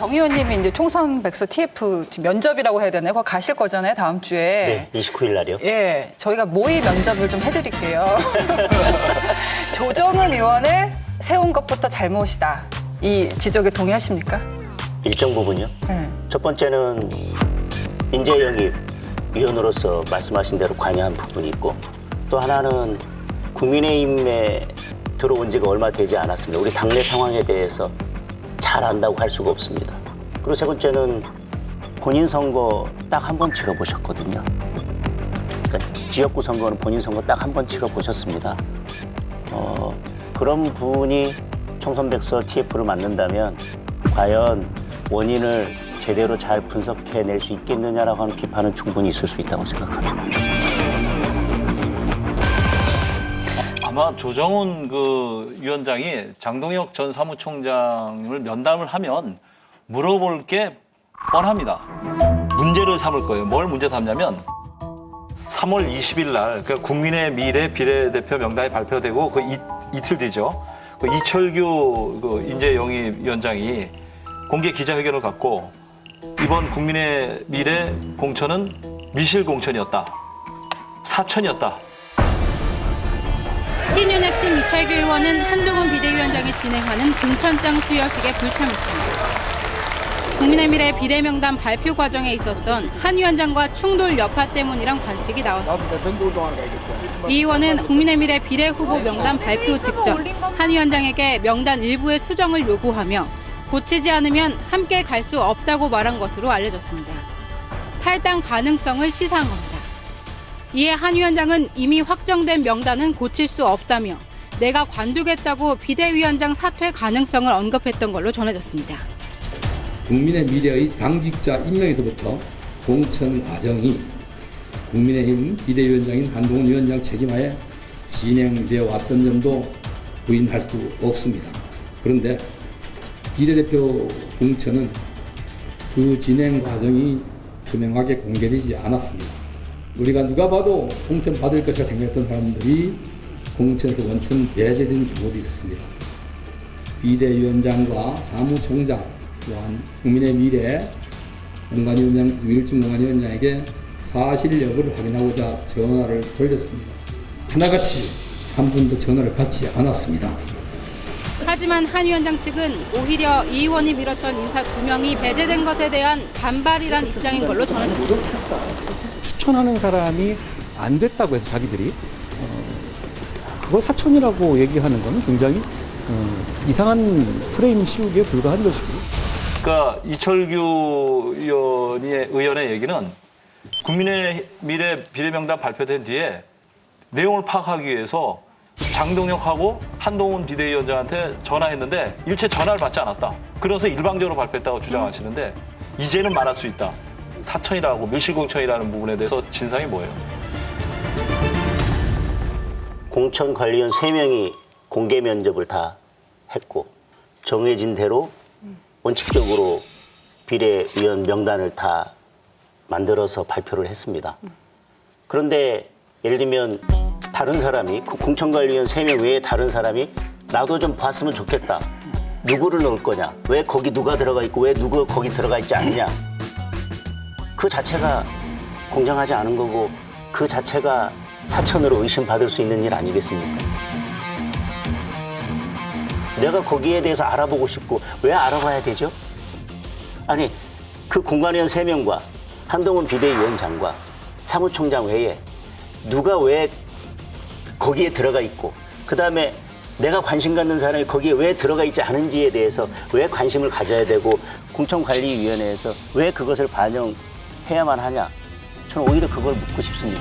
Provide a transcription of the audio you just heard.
정 의원님이 이제 총선 백서 TF 면접이라고 해야 되나요? 그거 가실 거잖아요, 다음 주에. 네, 29일 날이요. 예, 저희가 모의 면접을 좀 해드릴게요. 조정은 의원을 세운 것부터 잘못이다. 이 지적에 동의하십니까? 일정 부분요. 네. 첫 번째는 인재 영입 위원으로서 말씀하신 대로 관여한 부분이 있고 또 하나는 국민의힘에 들어온 지가 얼마 되지 않았습니다. 우리 당내 상황에 대해서 잘 안다고 할 수가 없습니다. 그리고 세 번째는 본인 선거 딱 한 번 치러보셨거든요. 그러니까 지역구 선거는 본인 선거 딱 한 번 치러보셨습니다. 어, 그런 분이 청선백서 TF를 만든다면 과연 원인을 제대로 잘 분석해낼 수 있겠느냐라고 하는 비판은 충분히 있을 수 있다고 생각합니다. 아마 조정훈 그 위원장이 장동혁 전 사무총장을 면담을 하면 물어볼 게 뻔합니다. 문제를 삼을 거예요. 뭘 문제 삼냐면 3월 20일 날그 국민의 미래 비례대표 명단이 발표되고 그 이, 이틀 뒤죠. 그 이철규 그 인재영입 위원장이 공개 기자회견을 갖고 이번 국민의 미래 공천은 미실 공천이었다. 사천이었다. 핵심 이철규 의원은 한동훈 비대위원장이 진행하는 공천장 수여식에 불참했습니다. 국민의 미래 비례명단 발표 과정에 있었던 한 위원장과 충돌 여파 때문이란 관측이 나왔습니다. 이 의원은 국민의 미래 비례 후보 명단 발표 직전 한 위원장에게 명단 일부의 수정을 요구하며 고치지 않으면 함께 갈 수 없다고 말한 것으로 알려졌습니다. 탈당 가능성을 시사한 겁니다. 이에 한 위원장은 이미 확정된 명단은 고칠 수 없다며 내가 관두겠다고 비대위원장 사퇴 가능성을 언급했던 걸로 전해졌습니다. 국민의 미래의 당직자 임명에서부터 공천 과정이 국민의힘 비대위원장인 한동훈 위원장 책임하에 진행되어 왔던 점도 부인할 수 없습니다. 그런데 비례대표 공천은 그 진행 과정이 투명하게 공개되지 않았습니다. 우리가 누가 봐도 공천 받을 것이라 생각했던 사람들이 공천에서 원천 배제된 경우도 있었습니다. 비대위원장과 사무총장 또한 국민의 미래 공관위원장 유일준 공관위원장에게 사실 여부를 확인하고자 전화를 돌렸습니다. 하나같이 한 번도 전화를 받지 않았습니다. 하지만 한 위원장 측은 오히려 이 의원이 밀었던 인사 두 명이 배제된 것에 대한 반발이란 입장인 걸로 전해졌습니다. 추천하는 사람이 안 됐다고 해서 자기들이 어, 그거 사천이라고 얘기하는 건 굉장히 어, 이상한 프레임 씌우기에 불과한 것이고 그러니까 이철규 의원의, 의원의 얘기는 국민의 미래 비례명단 발표된 뒤에 내용을 파악하기 위해서 장동혁하고 한동훈 비대위원장한테 전화했는데 일체 전화를 받지 않았다. 그래서 일방적으로 발표했다고 주장하시는데 이제는 말할 수 있다. 사천이라고 밀실공천이라는 부분에 대해서 진상이 뭐예요? 공천 관리원 세명이 공개 면접을 다 했고 정해진 대로 원칙적으로 비례위원 명단을 다 만들어서 발표를 했습니다. 그런데 예를 들면 다른 사람이 그 공천관리원 세 명 외에 다른 사람이 나도 좀 봤으면 좋겠다. 누구를 넣을 거냐? 왜 거기 누가 들어가 있고 왜 누구 거기 들어가 있지 않냐? 그 자체가 공정하지 않은 거고 그 자체가 사천으로 의심받을 수 있는 일 아니겠습니까? 내가 거기에 대해서 알아보고 싶고 왜 알아봐야 되죠? 아니 그 공관위원 세명과 한동훈 비대위원장과 사무총장 외에 누가 왜 거기에 들어가 있고 그 다음에 내가 관심 갖는 사람이 거기에 왜 들어가 있지 않은지에 대해서 왜 관심을 가져야 되고 공천관리위원회에서 왜 그것을 반영 해야만 하냐 저는 오히려 그걸 묻고 싶습니다.